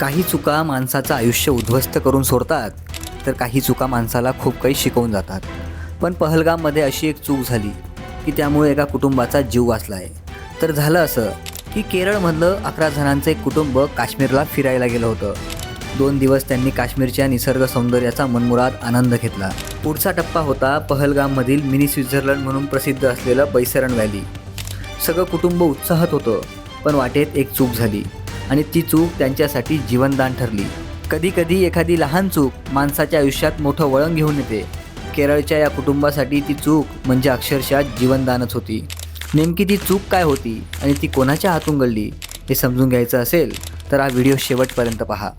काही चुका माणसाचं आयुष्य उद्ध्वस्त करून सोडतात तर काही चुका माणसाला खूप काही शिकवून जातात. पण पहलगाममध्ये अशी एक चूक झाली की त्यामुळे एका कुटुंबाचा जीव वाचला आहे तर झालं असं की केरळमधलं अकरा जणांचं एक कुटुंब काश्मीरला फिरायला गेलं होतं. दोन दिवस त्यांनी काश्मीरच्या निसर्ग सौंदर्याचा मनमुराद आनंद घेतला. पुढचा टप्पा होता पहलगाममधील मिनी स्वित्झर्लंड म्हणून प्रसिद्ध असलेलं बैसरण व्हॅली. सगळं कुटुंब उत्साहात होतं पण वाटेत एक चूक झाली. आणि ती चूक त्यांच्यासाठी जीवनदान ठरली. कधी कधी एखादी लहान चूक माणसाच्या आयुष्यात मोठं वळण घेऊन येते. केरळच्या या कुटुंबासाठी ती चूक म्हणजे अक्षरशः जीवनदानच होती. नेमकी ती चूक काय होती आणि ती कोणाच्या हातून घडली हे समजून घ्यायचं असेल तर हा व्हिडिओ शेवटपर्यंत पहा.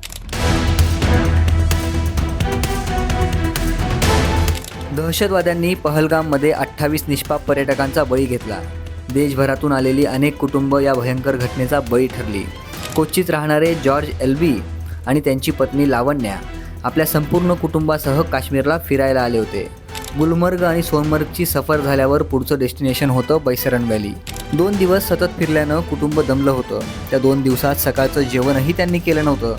दहशतवाद्यांनी पहलगाममध्ये अठ्ठावीस निष्पाप पर्यटकांचा बळी घेतला. देशभरातून आलेली अनेक कुटुंब या भयंकर घटनेचा बळी ठरली. कोचीत राहणारे जॉर्ज एल्बी आणि त्यांची पत्नी लावण्या आपल्या संपूर्ण कुटुंबासह काश्मीरला फिरायला आले होते. गुलमर्ग आणि सोनमर्गची सफर झाल्यावर पुढचं डेस्टिनेशन होतं बैसरण व्हॅली. दोन दिवस सतत फिरल्यानं कुटुंब दमलं होतं. त्या दोन दिवसात सकाळचं जेवणही त्यांनी केलं नव्हतं.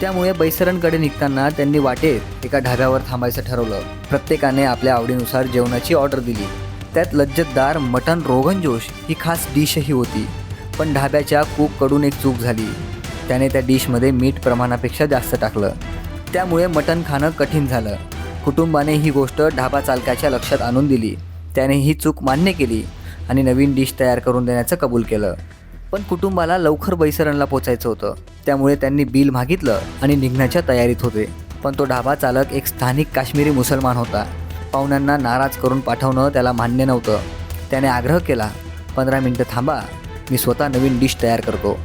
त्यामुळे बैसरणकडे निघताना त्यांनी वाटेत एका ढाब्यावर थांबायचं ठरवलं. प्रत्येकाने आपल्या आवडीनुसार जेवणाची ऑर्डर दिली. त्यात लज्जतदार मटन रोगन जोश ही खास डिशही होती. पण ढाब्याच्या कूककडून एक चूक झाली. त्याने त्या डिशमध्ये मीठ प्रमाणापेक्षा जास्त टाकलं. त्यामुळे मटण खाणं कठीण झालं. कुटुंबाने ही गोष्ट ढाबा चालकाच्या लक्षात आणून दिली. त्याने ही चूक मान्य केली आणि नवीन डिश तयार करून देण्याचं कबूल केलं. पण कुटुंबाला लवकर बैसरणला पोचायचं होतं. त्यामुळे त्यांनी बिल मागितलं आणि निघण्याच्या तयारीत होते. पण तो ढाबा चालक एक स्थानिक काश्मीरी मुसलमान होता. पाहुण्यांना नाराज करून पाठवणं त्याला मान्य नव्हतं. त्याने आग्रह केला पंधरा मिनटं थांबा. मी स्वतः नवीन डिश तयार करतो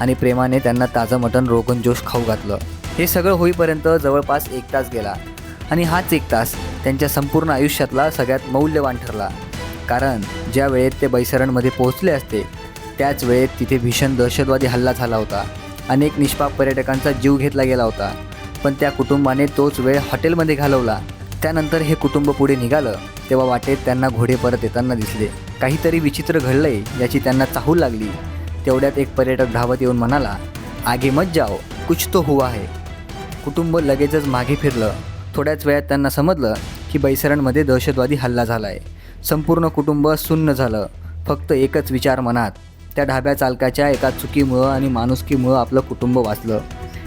आणि प्रेमाने त्यांना ताजं मटण रोगन जोश खाऊ घातलं. हे सगळं होईपर्यंत जवळपास एक तास गेला आणि हाच एक तास त्यांच्या संपूर्ण आयुष्यातला सगळ्यात मौल्यवान ठरला. कारण ज्या वेळेत ते बैसरणमध्ये पोहोचले असते त्याच वेळेत तिथे भीषण दहशतवादी हल्ला झाला होता. अनेक निष्पाप पर्यटकांचा जीव घेतला गेला होता. पण त्या कुटुंबाने तोच वेळ हॉटेलमध्ये घालवला. त्यानंतर हे कुटुंब पुढे निघालं तेव्हा वाटेत त्यांना घोडे परत येताना दिसले. काहीतरी विचित्र घडलंय याची त्यांना चाहूल लागली. तेवढ्यात एक पर्यटक धावत येऊन म्हणाला आगे मत जाओ कुछ तो हुआ है. कुटुंब लगेचच मागे फिरलं. थोड्याच वेळात त्यांना समजलं की बैसरणमध्ये दहशतवादी हल्ला झाला आहे संपूर्ण कुटुंब सुन्न झालं. फक्त एकच विचार मनात. त्या ढाब्या चालकाच्या एका चुकीमुळं आणि माणुसकीमुळं आपलं कुटुंब वाचलं.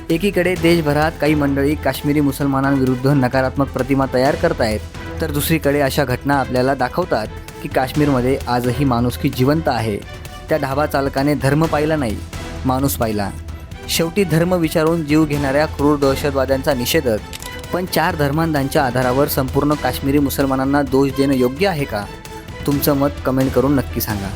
एकीकडे देशभरात काही मंडळी काश्मीरी मुसलमानांविरुद्ध नकारात्मक प्रतिमा तयार करतायत तर दुसरीकडे अशा घटना आपल्याला दाखवतात की काश्मीरमध्ये आजही माणुसकी जिवंत आहे. त्या ढाबा चालकाने धर्म पाहिला नाही माणूस पाहिला. शेवटी धर्म विचारून जीव घेणाऱ्या क्रूर दहशतवाद्यांचा निषेधच पण चार धर्मांधांच्या आधारावर संपूर्ण काश्मीरी मुसलमानांना दोष देणं योग्य आहे का? तुमचं मत कमेंट करून नक्की सांगा.